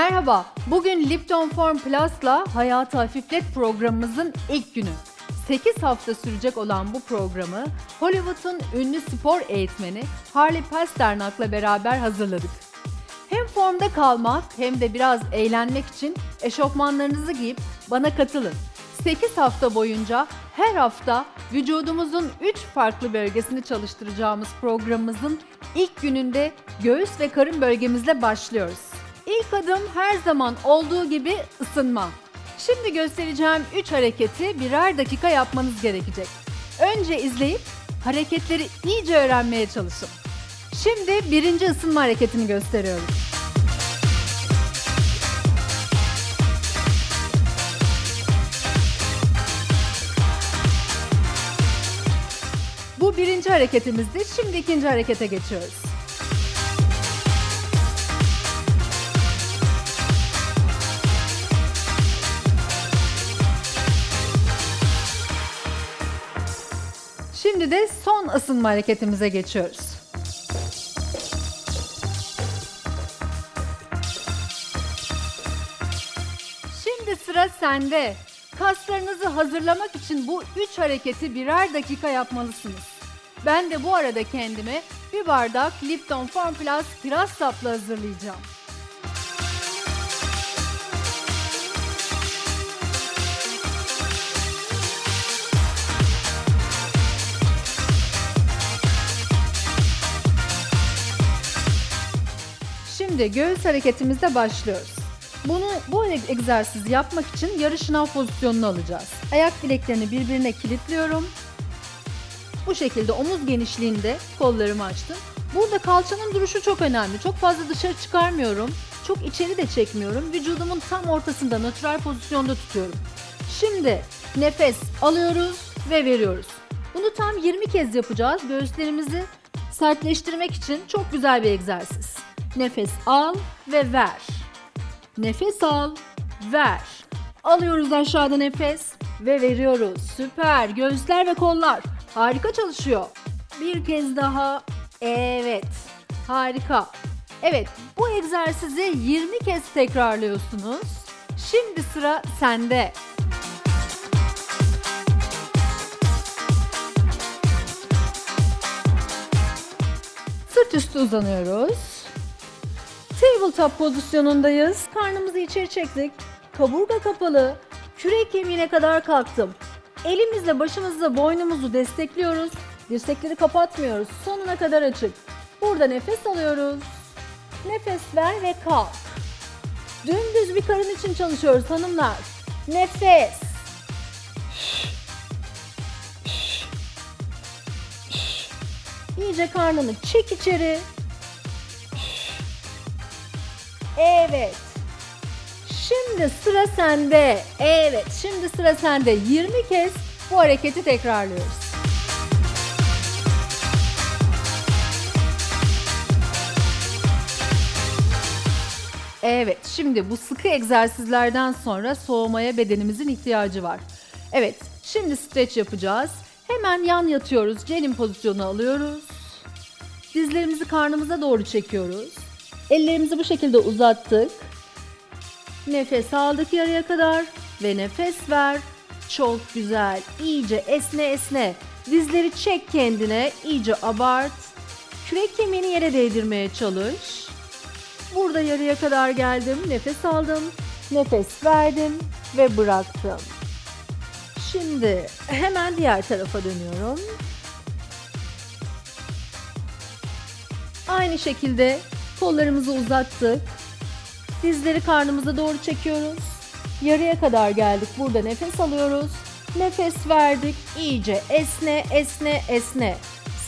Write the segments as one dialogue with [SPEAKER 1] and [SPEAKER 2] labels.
[SPEAKER 1] Merhaba, bugün Lipton Form Plus'la Hayatı Hafiflet programımızın ilk günü. 8 hafta sürecek olan bu programı Hollywood'un ünlü spor eğitmeni Harley Pasternak'la beraber hazırladık. Hem formda kalmak hem de biraz eğlenmek için eşofmanlarınızı giyip bana katılın. 8 hafta boyunca her hafta vücudumuzun 3 farklı bölgesini çalıştıracağımız programımızın ilk gününde göğüs ve karın bölgemizle başlıyoruz. İlk adım her zaman olduğu gibi ısınma. Şimdi göstereceğim 3 hareketi birer dakika yapmanız gerekecek. Önce izleyip hareketleri iyice öğrenmeye çalışın. Şimdi birinci ısınma hareketini gösteriyorum. Bu birinci hareketimizdi. Şimdi ikinci harekete geçiyoruz. Şimdi de son ısınma hareketimize geçiyoruz. Şimdi sıra sende. Kaslarınızı hazırlamak için bu üç hareketi birer dakika yapmalısınız. Ben de bu arada kendime bir bardak Lipton Form Plus kiraz saplı hazırlayacağım. Şimdi göğüs hareketimizde başlıyoruz. Bunu bu egzersizi yapmak için yarı şınav pozisyonunu alacağız. Ayak bileklerini birbirine kilitliyorum. Bu şekilde omuz genişliğinde kollarımı açtım. Burada kalçanın duruşu çok önemli. Çok fazla dışarı çıkarmıyorum. Çok içeri de çekmiyorum. Vücudumun tam ortasında nötral pozisyonda tutuyorum. Şimdi nefes alıyoruz ve veriyoruz. Bunu tam 20 kez yapacağız. Göğüslerimizi sertleştirmek için çok güzel bir egzersiz. Nefes al ve ver. Nefes al, ver. Alıyoruz aşağıda nefes ve veriyoruz. Süper. Göğüsler ve kollar. Harika çalışıyor. Bir kez daha. Evet. Harika. Evet, bu egzersizi 20 kez tekrarlıyorsunuz. Şimdi sıra sende. Sırt üstü uzanıyoruz. Tabletop pozisyonundayız. Karnımızı içeri çektik. Kaburga kapalı. Kürek kemiğine kadar kalktım. Elimizle başımızla boynumuzu destekliyoruz. Dirsekleri kapatmıyoruz. Sonuna kadar açık. Burada nefes alıyoruz. Nefes ver ve kalk. Dümdüz bir karın için çalışıyoruz hanımlar. Nefes. İyice karnını çek içeri. Evet. Şimdi sıra sende. Evet, şimdi sıra sende. 20 kez bu hareketi tekrarlıyoruz. Evet, şimdi bu sıkı egzersizlerden sonra soğumaya bedenimizin ihtiyacı var. Evet, şimdi streç yapacağız. Hemen yan yatıyoruz. Cenin pozisyonu alıyoruz. Dizlerimizi karnımıza doğru çekiyoruz. Ellerimizi bu şekilde uzattık. Nefes aldık yarıya kadar ve nefes ver. Çok güzel. İyice esne esne. Dizleri çek kendine. iyice abart. Kürek kemiğini yere değdirmeye çalış. Burada yarıya kadar geldim. Nefes aldım. Nefes verdim ve bıraktım. Şimdi hemen diğer tarafa dönüyorum. Aynı şekilde kollarımızı uzattık. Dizleri karnımıza doğru çekiyoruz. Yarıya kadar geldik. Burada nefes alıyoruz. Nefes verdik. İyice esne, esne, esne.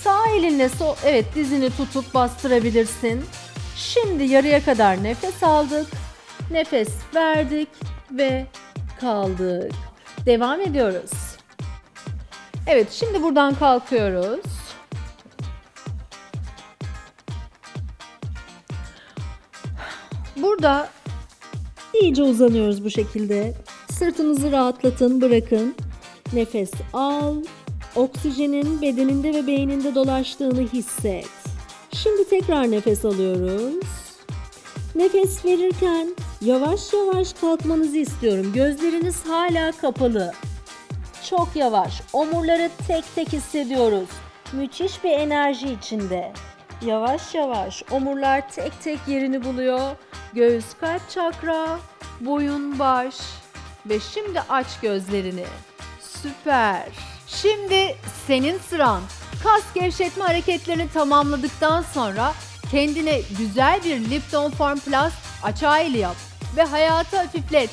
[SPEAKER 1] Sağ elinle sol, evet dizini tutup bastırabilirsin. Şimdi yarıya kadar nefes aldık. Nefes verdik ve kaldık. Devam ediyoruz. Evet, şimdi buradan kalkıyoruz. Burada iyice uzanıyoruz bu şekilde. Sırtınızı rahatlatın, bırakın. Nefes al. Oksijenin bedeninde ve beyninde dolaştığını hisset. Şimdi tekrar nefes alıyoruz. Nefes verirken
[SPEAKER 2] Yavaş yavaş kalkmanızı istiyorum. Gözleriniz hala kapalı. Çok yavaş. Omurları tek tek hissediyoruz. Müthiş bir enerji içinde. Yavaş yavaş omurlar tek tek yerini buluyor.
[SPEAKER 1] Göğüs kalp çakra, boyun baş ve şimdi aç gözlerini. Süper. Şimdi senin sıran. Kas gevşetme hareketlerini tamamladıktan sonra kendine güzel bir Lipton Form Plus açaylı yap ve hayatı hafiflet.